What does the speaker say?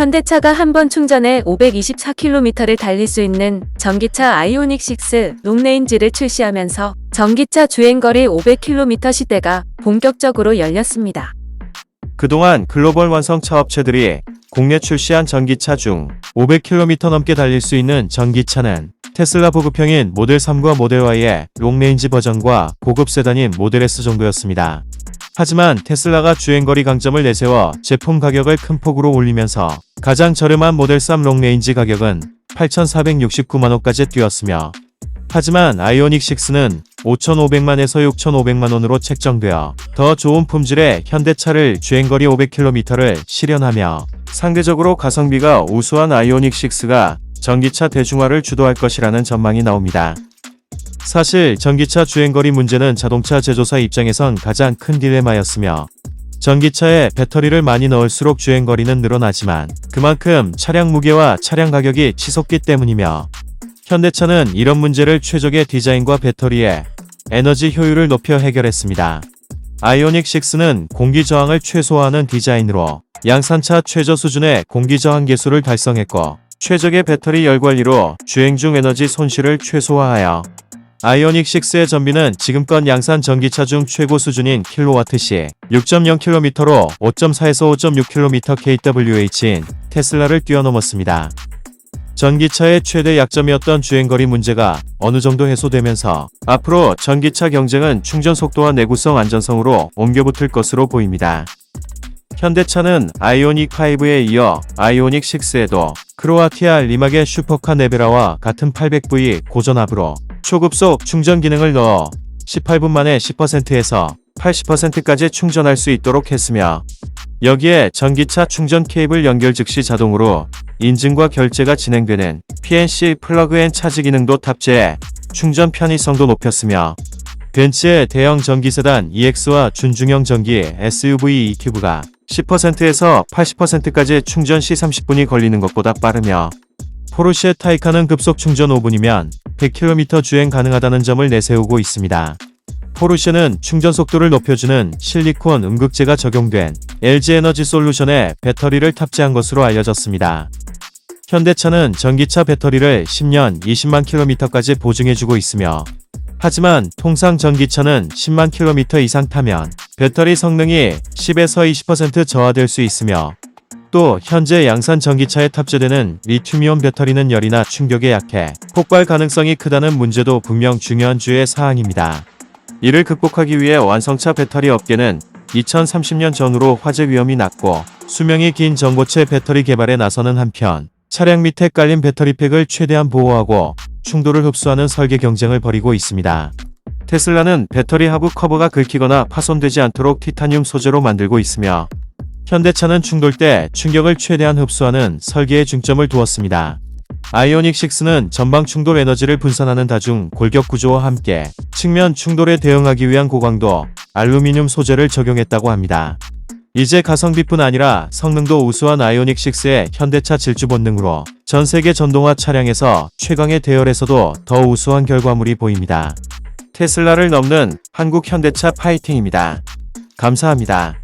현대차가 한 번 충전에 524km를 달릴 수 있는 전기차 아이오닉 6 롱레인지를 출시하면서 전기차 주행거리 500km 시대가 본격적으로 열렸습니다. 그동안 글로벌 완성차 업체들이 국내 출시한 전기차 중 500km 넘게 달릴 수 있는 전기차는 테슬라 보급형인 모델 3과 모델 Y의 롱레인지 버전과 고급 세단인 모델 S 정도였습니다. 하지만 테슬라가 주행거리 강점을 내세워 제품 가격을 큰 폭으로 올리면서 가장 저렴한 모델 3 롱레인지 가격은 8,469만원까지 뛰었으며 하지만 아이오닉 6는 5,500만에서 6,500만원으로 책정되어 더 좋은 품질의 현대차를 주행거리 500km를 실현하며 상대적으로 가성비가 우수한 아이오닉 6가 전기차 대중화를 주도할 것이라는 전망이 나옵니다. 사실 전기차 주행거리 문제는 자동차 제조사 입장에선 가장 큰 딜레마였으며 전기차에 배터리를 많이 넣을수록 주행거리는 늘어나지만 그만큼 차량 무게와 차량 가격이 치솟기 때문이며 현대차는 이런 문제를 최적의 디자인과 배터리의 에너지 효율을 높여 해결했습니다. 아이오닉 6는 공기 저항을 최소화하는 디자인으로 양산차 최저 수준의 공기 저항 계수를 달성했고 최적의 배터리 열 관리로 주행 중 에너지 손실을 최소화하여 아이오닉 6의 전비는 지금껏 양산 전기차 중 최고 수준인 킬로와트시 6.0km로 5.4에서 5.6km kWh인 테슬라를 뛰어넘었습니다. 전기차의 최대 약점이었던 주행거리 문제가 어느 정도 해소되면서 앞으로 전기차 경쟁은 충전 속도와 내구성 안전성으로 옮겨붙을 것으로 보입니다. 현대차는 아이오닉 5에 이어 아이오닉 6에도 크로아티아 리마게 슈퍼카 네베라와 같은 800V 고전압으로 초급속 충전 기능을 넣어 18분 만에 10%에서 80%까지 충전할 수 있도록 했으며 여기에 전기차 충전 케이블 연결 즉시 자동으로 인증과 결제가 진행되는 PNC 플러그 앤 차지 기능도 탑재해 충전 편의성도 높였으며 벤츠의 대형 전기 세단 EX와 준중형 전기 SUV EQ가 10%에서 80%까지 충전 시 30분이 걸리는 것보다 빠르며 포르쉐 타이칸은 급속 충전 5분이면 100km 주행 가능하다는 점을 내세우고 있습니다. 포르쉐는 충전 속도를 높여주는 실리콘 음극재가 적용된 LG 에너지 솔루션에 배터리를 탑재한 것으로 알려졌습니다. 현대차는 전기차 배터리를 10년 20만 킬로미터까지 보증해주고 있으며 하지만 통상 전기차는 10만 킬로미터 이상 타면 배터리 성능이 10에서 20% 저하될 수 있으며 또 현재 양산 전기차에 탑재되는 리튬이온 배터리는 열이나 충격에 약해 폭발 가능성이 크다는 문제도 분명 중요한 주의 사항입니다. 이를 극복하기 위해 완성차 배터리 업계는 2030년 전후로 화재 위험이 낮고 수명이 긴 전고체 배터리 개발에 나서는 한편 차량 밑에 깔린 배터리팩을 최대한 보호하고 충돌을 흡수하는 설계 경쟁을 벌이고 있습니다. 테슬라는 배터리 하부 커버가 긁히거나 파손되지 않도록 티타늄 소재로 만들고 있으며 현대차는 충돌 때 충격을 최대한 흡수하는 설계에 중점을 두었습니다. 아이오닉 6는 전방 충돌 에너지를 분산하는 다중 골격 구조와 함께 측면 충돌에 대응하기 위한 고강도 알루미늄 소재를 적용했다고 합니다. 이제 가성비뿐 아니라 성능도 우수한 아이오닉 6의 현대차 질주 본능으로 전 세계 전동화 차량에서 최강의 대열에서도 더 우수한 결과물이 보입니다. 테슬라를 넘는 한국 현대차 파이팅입니다. 감사합니다.